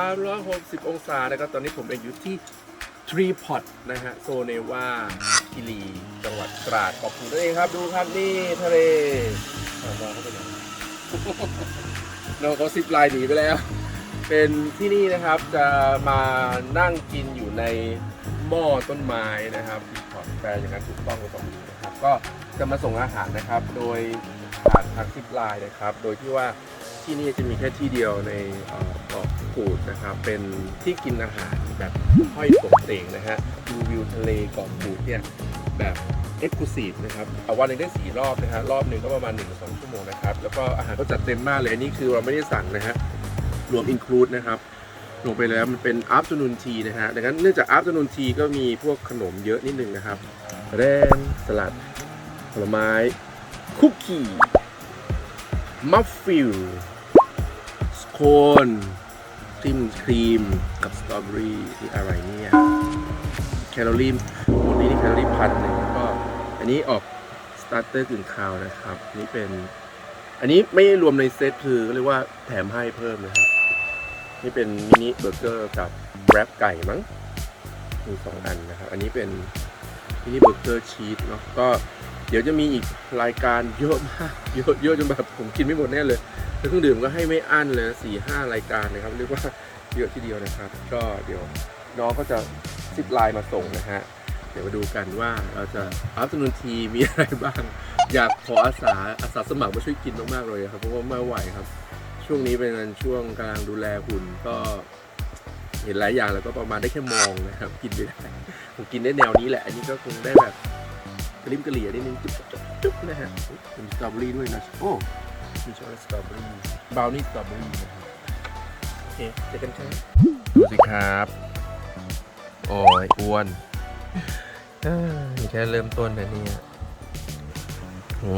360 องศานะครับตอนนี้ผมเองอยู่ที่ทรีพอตนะฮะโซเนวาคิรีจังหวัดตราดขอบคุณนั่นเองครับดูครับนี่ทะเลอะมองเข้าไปหน่อยน้องเขาซิปไลน์หนีไปแล้ว เป็นที่นี่นะครับจะมานั่งกินอยู่ในหม้อต้นไม้นะครับขอแปลอย่างนั้นถูกต้องหรือเปล่านะครับ ก็จะมาส่งอาหารนะครับ โดยผ่านทางซิปไลน์นะครับ โดยที่ว่า ที่นี่จะมีแค่ที่เดียวในเกาะกูดนะครับเป็นที่กินอาหารแบบห้อยโตงเต่งนะฮะดูวิวทะเลเกาะกูดเนี่ยแบบเอ็กซ์คลูซีฟนะครับเอาวันหนึงได้สี่รอบนะฮะรอบหนึ่งก็ประมาณ1นถึงสชั่วโมงนะครับแล้วก็อาหารก็จัดเต็มมากเลยอันนี่คือเราไม่ได้สั่งนะฮะรวม include นะครับลงไปแล้วมันเป็น afternoon tea นะฮะดังนั้นเนื่องจาก afternoon tea ก็มีพวกขนมเยอะนิดนึงนะครับแรนสลัดผลไม้คุกกี้ มัฟฟิลสโคนครีมครีมกับสตรอเบอรี่นี่อะไรเนี่ยแคลอรี่หมดนี้นี่แคลอรี่พันหนึ่งก็ อันนี้ออกสตาร์เตอร์กึ่งคาวนะครับ นี่เป็น อันนี้ไม่รวมในเซตคือเรียกว่าแถมให้เพิ่มนะครับ นี่เป็นมินิเบอร์เกอร์กับแรปไก่มั้งมีสองอันนะครับ อันนี้เป็นมินิเบอร์เกอร์ชีสเนาะก็ เดี๋ยวจะมีอีกรายการเยอะมากเยอะเยอะจนแบบผมกินไม่หมดแน่เลยแล้วเครื่องดื่มก็ให้ไม่อั้นเลยสี่ห้ารายการนะครับเรียกว่าเยอะทีเดียวนะครับ ก็เดี๋ยวน้องก็จะซิปไลน์มาส่งนะฮะเดี๋ยวมาดูกันว่าเราจะอัพตนูนทีมีอะไรบ้าง อยากขออาสาอาสาสมัครมาช่วยกินมากๆเลยครับเพราะว่าไม่ไหวครับ ช่วงนี้เป็นช่วงกำลังดูแลหุ่นก็เห็นหลายอย่างแล้วก็ประมาณได้แค่มองนะครับ กินไม่ได้ผมกินได้แนวนี้แหละ อันนี้ก็คงได้แบบ กระลิมกระเหลี่ยนิดนึงจุ๊บจุ๊บจุ๊บนะฮะมีสตรอเบอรี่ด้วยนะ โอ้มีช็อกโกแลตสตรอเบอรี่บราวนี่สตรอเบอรี่นะครับโอเคเจอกันครับดูสิครับ โอ้ยอ้วนเอ้ยนี่แค่เริ่มต้นนะเนี่ยอื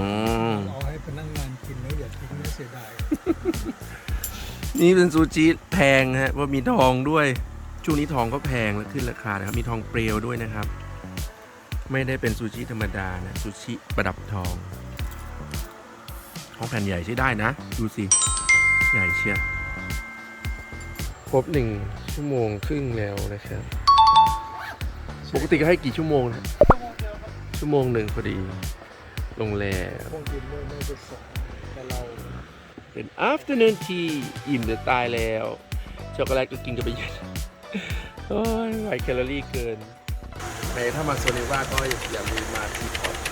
มเอาให้พนักงานกินแล้วอย่าทิ้งไม่เสียดาย นี่เป็นซูชิแพงฮะเพราะมีทองด้วย ช่วงนี้ทองก็แพงและขึ้นราคานะครับ มีทองเปลวด้วยนะครับ ไม่ได้เป็นซูชิธรรมดานะซูชิประดับทองทองแผ่นใหญ่ใช้ได้นะ ดูสิ ใหญ่เชียวครบหนึ่งชั่วโมงครึ่งแล้วนะครับ ปกติก็ให้กี่ชั่วโมงนะชั่วโมงหนึ่งพอดีลงแล้วพวกกินไม่ไม่จะส่งแต่เราเป็น afternoon tea อิ่มจะตายแล้ว ช็อกโกแลตก็กินกันไปเยอะโอ้ยไหวแคลอรี่เกิน ในถ้ามาโซนิว่าก็อย่าลืมมาที่พอ